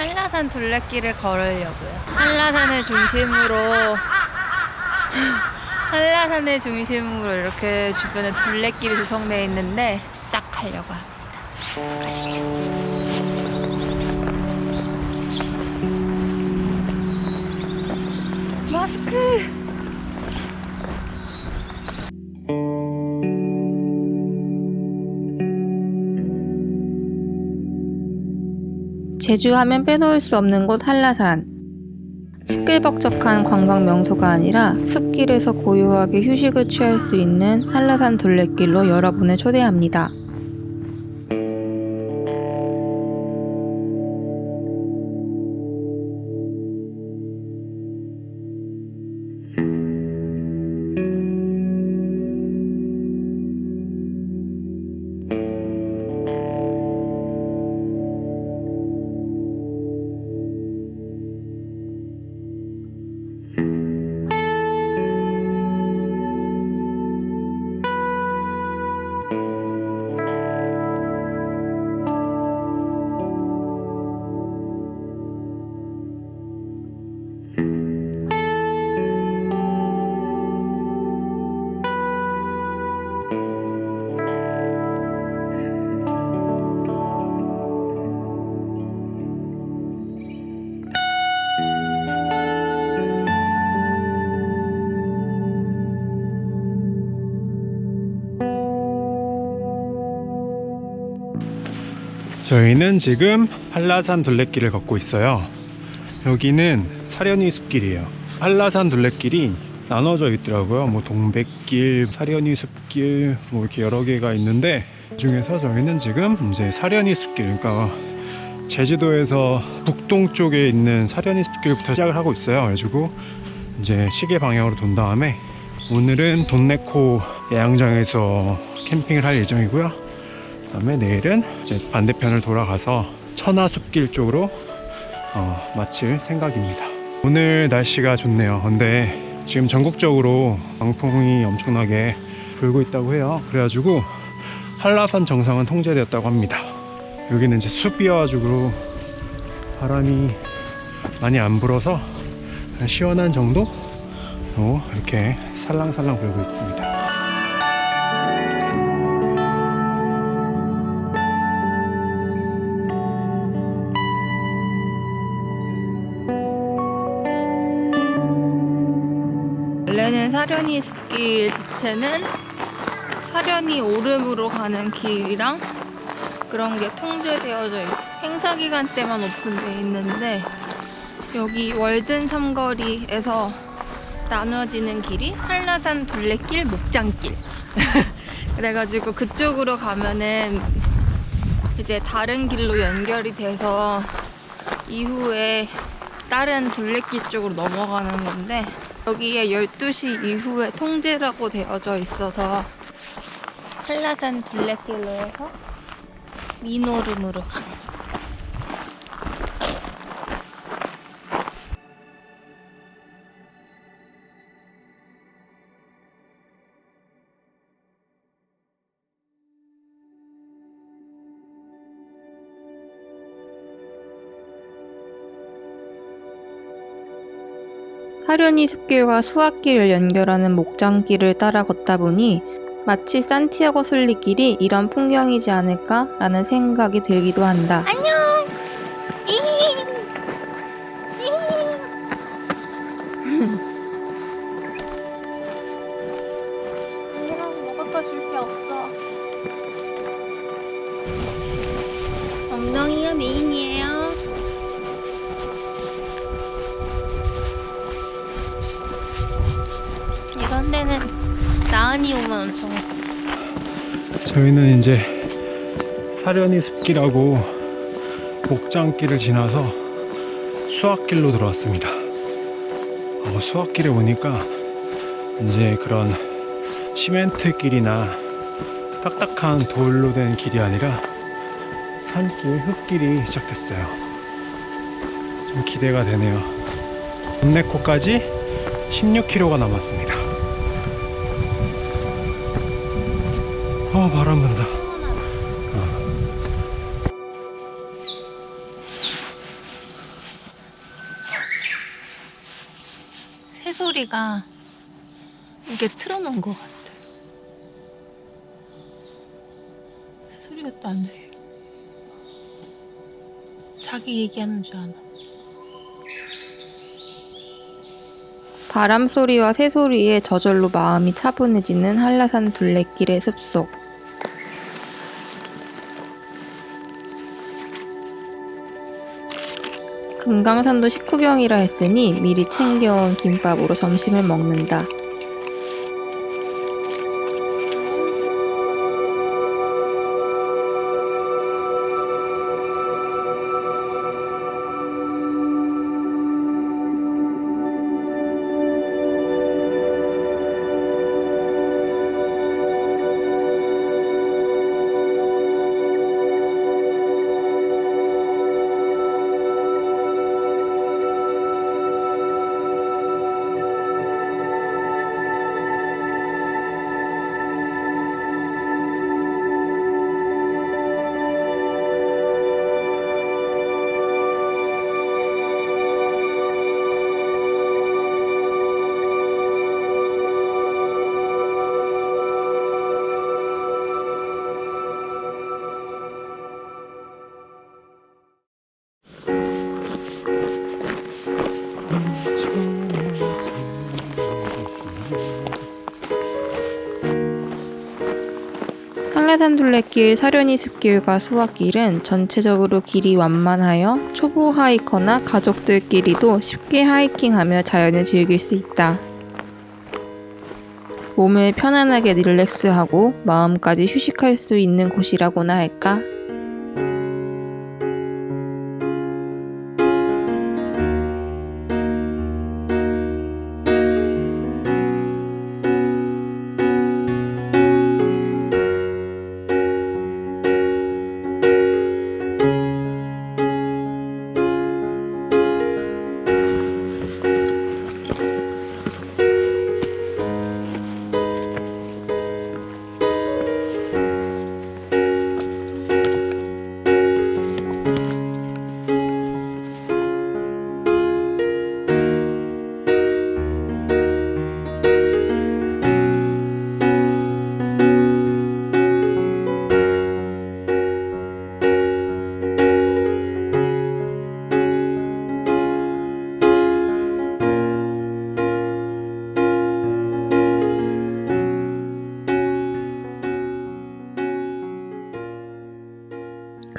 한라산 둘레길을 걸으려고요. 한라산을 중심으로 한라산을 중심으로 이렇게 주변에 둘레길이 조성되어 있는데 싹 가려고 합니다. 가시죠. 마스크! 제주 하면 빼놓을 수 없는 곳 한라산. 시끌벅적한 관광 명소가 아니라 숲길에서 고요하게 휴식을 취할 수 있는 한라산 둘레길로 여러분을 초대합니다. 저희는 지금 한라산 둘레길을 걷고 있어요. 여기는 사려니 숲길이에요. 한라산 둘레길이 나눠져 있더라고요. 뭐 동백길, 사려니 숲길, 뭐 이렇게 여러 개가 있는데 그 중에서 저희는 지금 이제 사려니 숲길, 그러니까 제주도에서 북동쪽에 있는 사려니 숲길부터 시작을 하고 있어요. 그래가지고 이제 시계 방향으로 돈 다음에 오늘은 돈네코 야영장에서 캠핑을 할 예정이고요. 그 다음에 내일은 이제 반대편을 돌아가서 천하숲길 쪽으로 어, 마칠 생각입니다. 오늘 날씨가 좋네요. 근데 지금 전국적으로 강풍이 엄청나게 불고 있다고 해요. 그래가지고 한라산 정상은 통제되었다고 합니다. 여기는 이제 숲이어가지고 바람이 많이 안 불어서 시원한 정도로 이렇게 살랑살랑 불고 있습니다. 원래는 사려니 숲길 자체는 사려니 오름으로 가는 길이랑 그런 게 통제되어져 있어. 행사 기간 때만 오픈돼 있는데 여기 월든 삼거리에서 나눠지는 길이 한라산 둘레길, 목장길. 그래가지고 그쪽으로 가면은 이제 다른 길로 연결이 돼서 이후에 다른 둘레길 쪽으로 넘어가는 건데 여기에 12시 이후에 통제라고 되어져 있어서 한라산 둘레길로 해서 미노름으로 갑니다. 사려니 숲길과 수학길을 연결하는 목장길을 따라 걷다 보니 마치 산티아고 순리길이 이런 풍경이지 않을까라는 생각이 들기도 한다. 안녕. 엄청 저희는 이제 사려니 숲길하고 목장길을 지나서 수학길로 들어왔습니다. 어, 수학길에 오니까 이제 그런 시멘트 길이나 딱딱한 돌로 된 길이 아니라 산길, 흙길이 시작됐어요. 좀 기대가 되네요. 돈네코까지 16km가 남았습니다. 어 바람 분다 새소리가 이게 틀어놓은 것 같아. 새소리가 또 안 들려. 자기 얘기하는 줄 아나. 바람 소리와 새소리에 저절로 마음이 차분해지는 한라산 둘레길의 습속. 금강산도 식후경이라 했으니 미리 챙겨온 김밥으로 점심을 먹는다. 한라산 둘레길 사려니 숲길과 수화길은 전체적으로 길이 완만하여 초보 하이커나 가족들끼리도 쉽게 하이킹하며 자연을 즐길 수 있다. 몸을 편안하게 릴렉스하고 마음까지 휴식할 수 있는 곳이라고나 할까?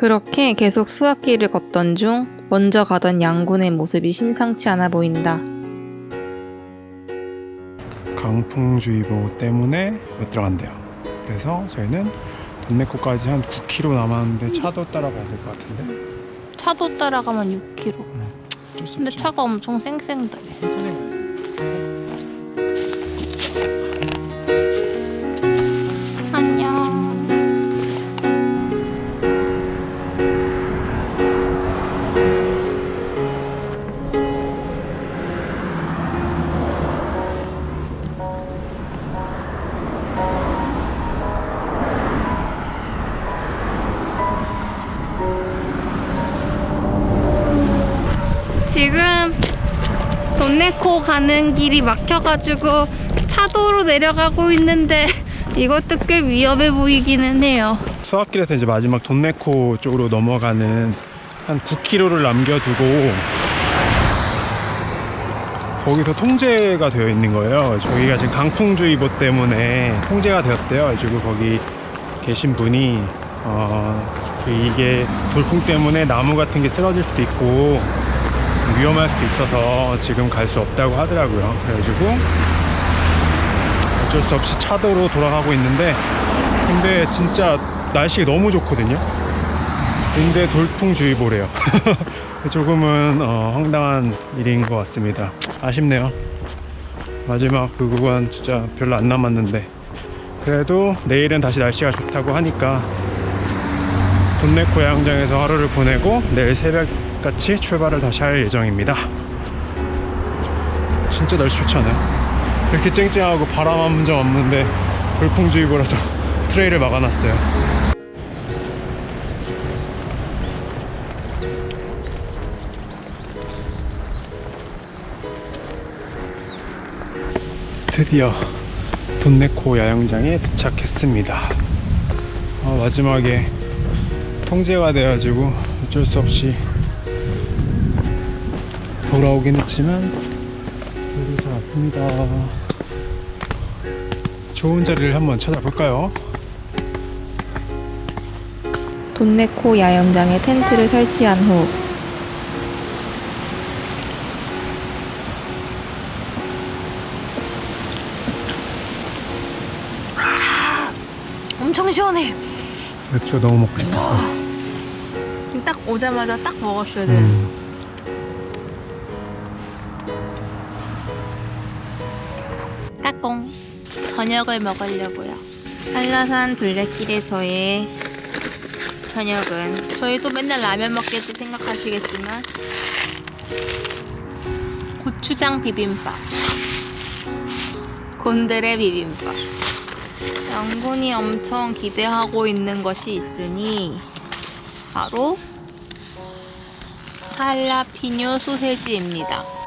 그렇게 계속 수화길을 걷던 중 먼저 가던 양군의 모습이 심상치 않아 보인다. 강풍주의보 때문에 못 들어간대요. 그래서 저희는 돈네코까지 한 9km 남았는데 차도 따라가야 될 것 같은데. 차도 따라가면 6km. 어쩔 수 근데. 차가 엄청 쌩쌩 달려. 지금 돈네코 가는 길이 막혀가지고 차도로 내려가고 있는데 이것도 꽤 위험해 보이기는 해요. 수학길에서 이제 마지막 돈네코 쪽으로 넘어가는 한 9km를 남겨두고 거기서 통제가 되어 있는 거예요. 저희가 지금 강풍주의보 때문에 통제가 되었대요. 그래가지고 거기 계신 분이 어, 그 이게 돌풍 때문에 나무 같은 게 쓰러질 수도 있고 위험할 수도 있어서 지금 갈 수 없다고 하더라고요. 그래가지고 어쩔 수 없이 차도로 돌아가고 있는데 근데 진짜 날씨가 너무 좋거든요. 근데 돌풍주의보래요. 조금은 어, 황당한 일인 것 같습니다. 아쉽네요. 마지막 그 구간 진짜 별로 안 남았는데 그래도 내일은 다시 날씨가 좋다고 하니까 돈네코 야영장에서 하루를 보내고 내일 새벽 같이 출발을 다시 할 예정입니다. 진짜 날씨 좋지 않아요? 이렇게 쨍쨍하고 바람 한점 없는데 돌풍주의보라서 트레일을 막아놨어요. 드디어 돈네코 야영장에 도착했습니다. 어, 마지막에 통제가 돼가지고 어쩔 수 없이 돌아오긴 했지만 여기서 왔습니다. 좋은 자리를 한번 찾아볼까요? 돈네코 야영장에 텐트를 설치한 후 엄청 시원해. 맥주 너무 먹고 싶었어. 딱 오자마자 딱 먹었어야 돼. 음. 저녁을 먹으려고요. 한라산 둘레길에서의 저녁은 저희도 맨날 라면 먹겠지 생각하시겠지만 고추장 비빔밥. 곤드레 비빔밥 영군이 엄청 기대하고 있는 것이 있으니 바로 할라피뇨 소세지입니다.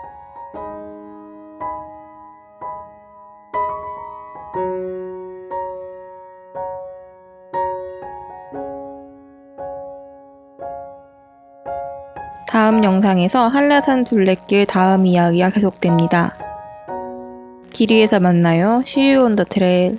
다음 영상에서 한라산 둘레길 다음 이야기가 계속됩니다. 길 위에서 만나요. On the trail.